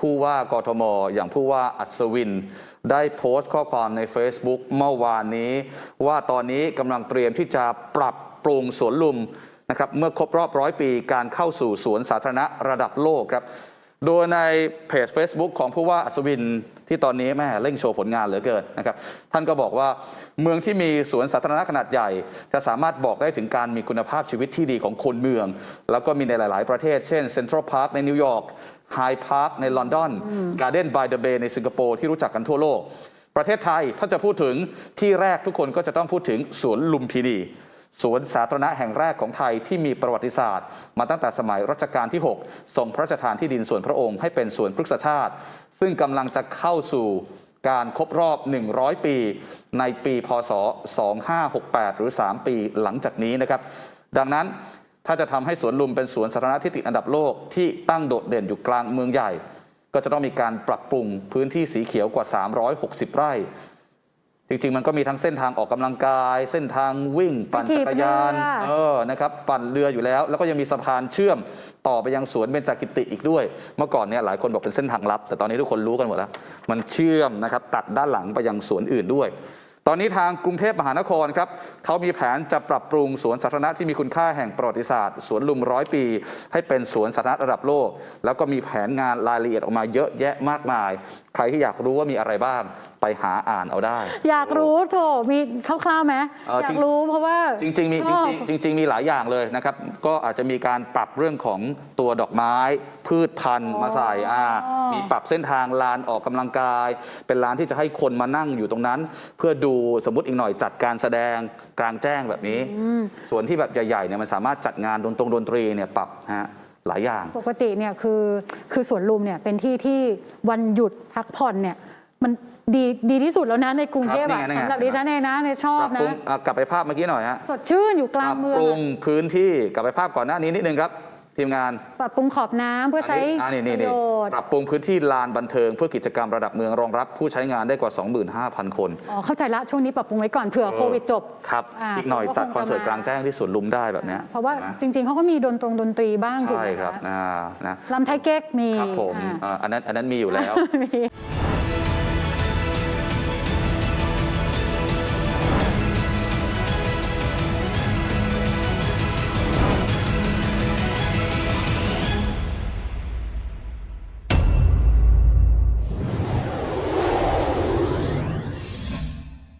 ผู้ว่ากทม อย่างผู้ว่าอัศวิน ได้โพสต์ข้อความใน Facebook เมื่อวานนี้ ว่าตอนนี้กำลังเตรียมที่จะปรับปรุงสวนลุมนะครับเมื่อครบรอบร้อยปีการเข้าสู่สวนสาธารณะระดับโลกครับโดยในเพจ Facebook ของผู้ว่าอัศวินที่ตอนนี้แม่เร่งโชว์ผลงานเหลือเกินนะครับท่านก็บอกว่าเมืองที่มีสวนสาธารณะขนาดใหญ่ จะสามารถบอกได้ถึงการมีคุณภาพชีวิตที่ดีของคนเมือง แล้วก็มีในหลาย ๆ ประเทศ เช่นเซ็นทรัลพาร์คในนิวยอร์ก ไฮพาร์คในลอนดอนการ์เด้นบายเดอะเบย์ในสิงคโปร์ที่รู้จักกันทั่วโลก ประเทศไทยถ้าจะพูดถึงที่แรกทุกคนก็จะต้องพูดถึงสวนลุมพินีสวนสาธารณะแห่งแรกของไทยที่มีประวัติศาสตร์ มาตั้งแต่สมัยรัชกาลที่ 6 ทรงพระราชทานที่ดินส่วนพระองค์ให้เป็นสวนพฤกษชาติ ซึ่งกำลังจะเข้าสู่การครบรอบ 100 ปี ในปี พศ 2568 หรือ 3 ปีหลังจากนี้นะครับ ดังนั้น ถ้าจะทำให้สวนลุมเป็นสวนสาธารณะที่ติดอันดับโลกที่ตั้งโดดเด่นอยู่กลางเมืองใหญ่ ก็จะต้องมีการปรับปรุงพื้นที่สีเขียวกว่า 360 ไร่ จริง ๆ มันก็มีทั้งเส้นทางออกกำลังกาย เส้นทางวิ่ง ปั่นจักรยานถีบเรือเออนะครับปั่นเรืออยู่แล้ว แล้วก็ยังมีสะพานเชื่อมต่อไปยังสวนเบญจกิติอีกด้วย เมื่อก่อนเนี่ยหลายคนบอกเป็นเส้นทางลับ แต่ตอนนี้ทุกคนรู้กันหมดแล้ว มันเชื่อมนะครับตัดด้านหลังไปยังสวนอื่นด้วยต อนนี้ทางกรุงเทพมหานครครับเขามีแผนจะปรับปรุงสวนสาธารณะที่มีคุณค่าแห่งประวัติศาสตร์สวนลุมร้อยปี ให้เป็นสวนสาธารณะระดับโลก แล้วก็มีแผนงานรายละเอียดออกมาเยอะแยะมากมาย ใครที่อยากรู้ว่ามีอะไรบ้างไปหาอ่านเอาได้ อยากรู้โถมีคร่าวๆไหมเอ่ออจริยางกรู้เพราะว่าจริงๆมีชจอบริงๆจริงๆมีหลายอย่างเลยนะครับ ก็อาจจะมีการปรับเรื่องของตัวดอกไม้ พืชพันธุ์มาใส่อ่ามีปรับเส้นทางลานออกกำลังกาย เป็นลานที่จะให้คนมานั่งอยู่ตรงนั้น เพื่อดูสมมติอีกหน่อยจัดการแสดงกลางแจ้งแบบนี้ ส่วนที่แบบใหญ่ๆเนี่ยมันสามารถจัดงานดนตรงดนตรีเนี่ยปรับฮะหลายอย่าง ปกติเนี่ยคือคือสวนลุมเนี่ยเป็นที่ที่วันหยุดพักผ่อนเนี่ยมันดีดีที่สุดแล้วนะในกรุงเทพครับอะนี่ไงนี่ไง สำหรับดิฉันเองนะในชอปบรับนะปรุงอะกลับไปภาพเมื่อกี้หน่อยฮะสดชื่นอยู่กปลางรับเมือปงรุงอะพื้นที่กลับไปภาพก่อนหน้านี้นิดนึงครับ ทีมงานปรับปรุงขอบน้ำเพื่อใช้อันนี้ปนี่ระนี่โยชน์ปรับปรุงพื้นที่ลานบันเทิง เพื่อกิจกรรมระดับเมืองรองรับผู้ใช้งานได้กว่า 25,000 คน อ๋อเข้าใจละช่วงนี้ปรับปรุงไว้ก่อนเผื่อโควิดจบ ครับ อ่าอีกหน่อยเขาก็จัดคงคอนเสิร์ตจะมากลางแจ้งที่สวนลุมได้แบบเนี้ยเพราะว่าห็นไหมจริงๆเขาก็มีดนตรงดนตรีบ้างถูกใช่ไหมครับคะอ่านะลำไทยเก๊กมีครับผมอ่า อ่าอันนั้นอันนั้นมีอยู่แล้ว มี